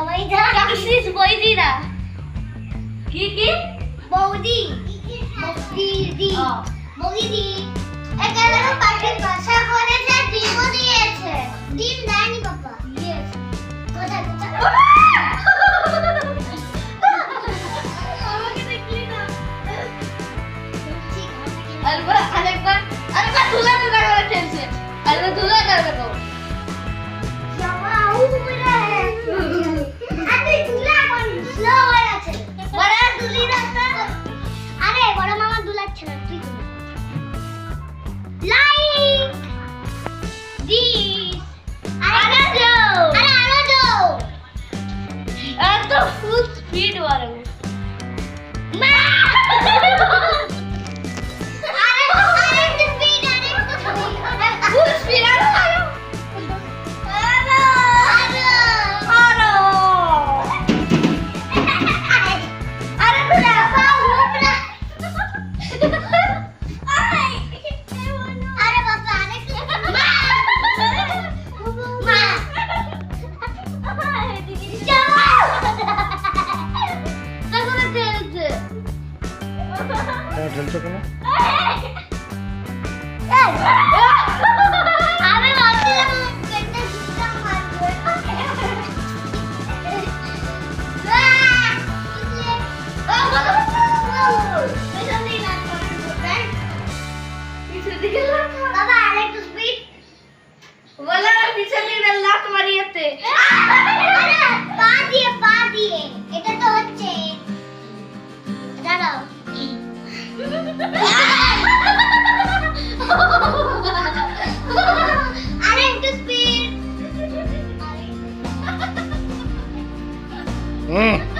বৌদিরা। রাখছিস বৌদিরা। কি কি? বৌদি। বৌদি বৌদি এখানে পাখির বাসা করেছে ডিম দিয়েছে। ডিম দেয়নি বাবা দিয়েছে। কোথায় আরেকবার আরেকবার ধুলা ধুলা করে খেলছে আরেকবার ধুলা করে Turkey. జల్తో కదా Wala, bisa nilai lahat Mariette. Mm.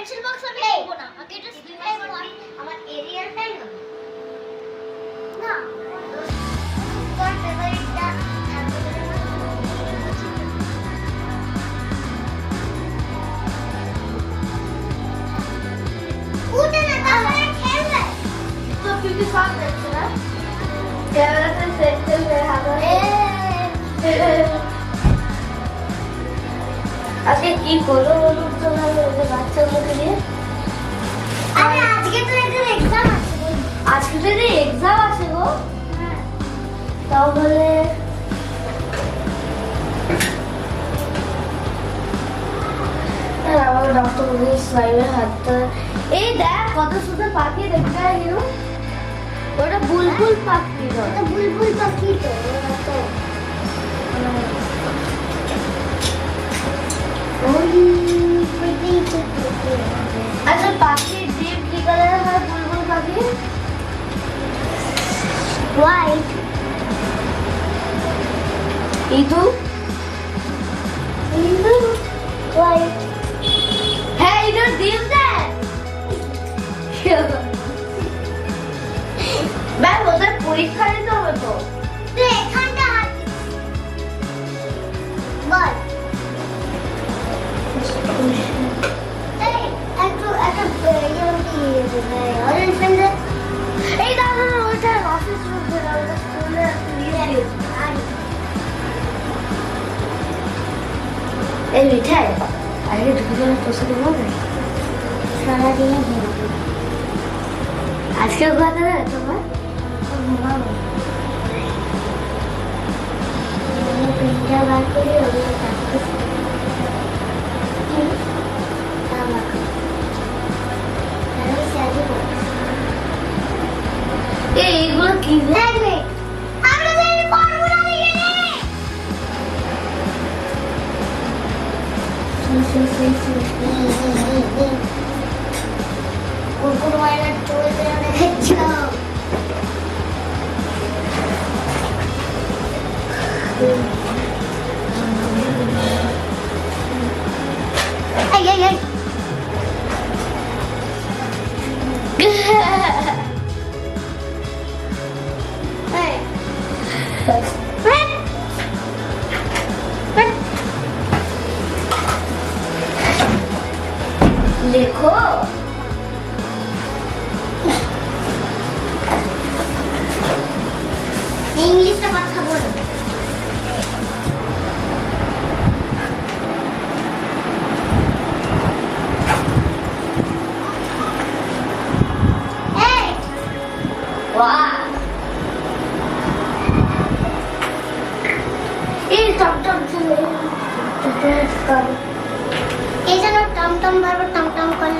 pencil box away. আজকে হ্যাঁ। আমার ডক্টর স্লাইমের হাতটা। এই দেখ কত সুন্দর পাখি দেখতে হয় ওটা বুলবুল পাখি ওটা বুলবুল পাখি তো। white ಇದು ಇದು white এই মিঠাই আগে ঢুকে গেলে পয়সা দেবো না সারাদিনে ঘুরবো আজকে ঘুমাতে দেবে তোমার ঘুমাবো পেনটা বার করে ওগুলো কাটতে আমি সাজি করছি এই এইগুলো কি লেখো ইংলিশে কথা বলো। এই।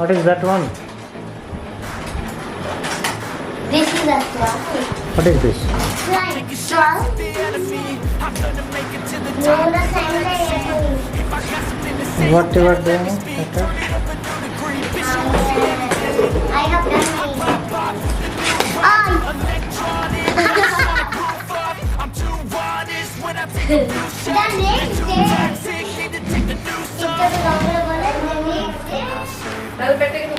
What is that one? This is a flower. What is this? Like. No, the same What you are doing? I have done it. Oh! done it? ಅದು ಬೆಟ್ಟಕ್ಕೆ